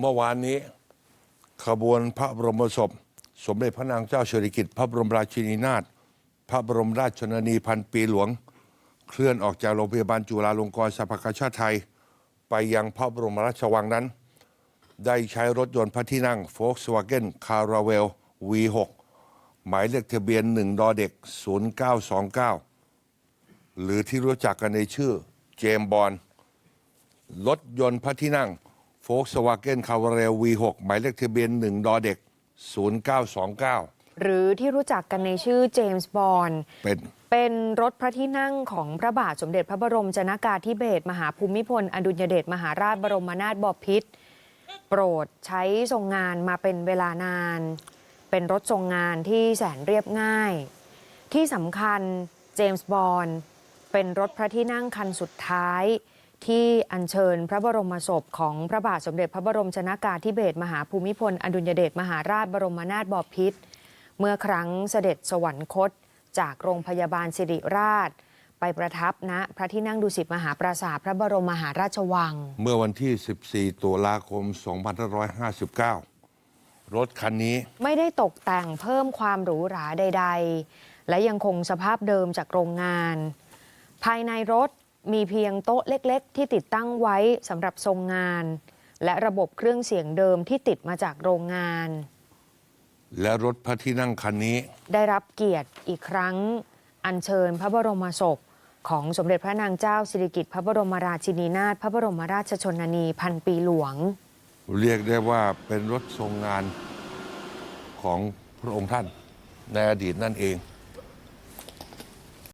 เมื่อวานนี้ ขบวนพระบรมศพ สมเด็จพระนางเจ้าสิริกิติ์พระบรมราชินีนาถพระบรมราชชนนีพันปีหลวง เคลื่อนออกจากโรงพยาบาลจุฬาลงกรณ์สภากาชาติไทย ไปยังพระบรมราชวังนั้น ได้ใช้รถยนต์พระที่นั่ง Volkswagen c a r a v e l V6 หมายเลขทะเบียน1ดอเด็ก 0929 หรือที่รู้จักกันในชื่อเจมบอลรถยนต์พระที่นั่ง Volkswagen Caravelle V6 หมายเลขทะเบียน 1 ดอเด็ก 0929 หรือที่รู้จักกันในชื่อเจมส์บอนด์เป็นเป็นรถพระที่นั่งของพระบาทสมเด็จพระบรมชนากาธิเบศรมหาภูมิพล อดุลยเดชมหาราชบรมนาถบพิตรโปรดใช้ทรงงานมาเป็นเวลานาน เป็นรถทรงงานที่แสนเรียบง่าย ที่สำคัญเจมส์บอนด์เป็นรถพระที่นั่งคันสุดท้าย ที่อัญเชิญพระบรมศพของพระบาทสมเด็จพระบรมชนากาธิเบศรมหาภูมิพล อดุลยเดชมหาราชบรมนาถบพิตรเมื่อครั้งเสด็จสวรรคต จากโรงพยาบาลสิริราช ไปประทับณพระที่นั่งดุสิตมหาปราสาทพระบรมมหาราชวัง เมื่อวันที่ 14 ตุลาคม 2559 รถคันนี้ไม่ได้ตกแต่งเพิ่มความหรูหราใด ๆ และยังคงสภาพเดิมจากโรงงาน ภายในรถ มีเพียงโต๊ะเล็กๆ ที่ติดตั้งไว้สำหรับทรงงาน และระบบเครื่องเสียงเดิมที่ติดมาจากโรงงาน และรถพระที่นั่งคันนี้ ได้รับเกียรติอีกครั้ง อัญเชิญพระบรมศพ ของสมเด็จพระนางเจ้าสิริกิติ์พระบรมราชินีนาถพระบรมราชชนนีพันปีหลวง เรียกได้ว่าเป็นรถทรงงานของพระองค์ท่านในอดีตนั่นเอง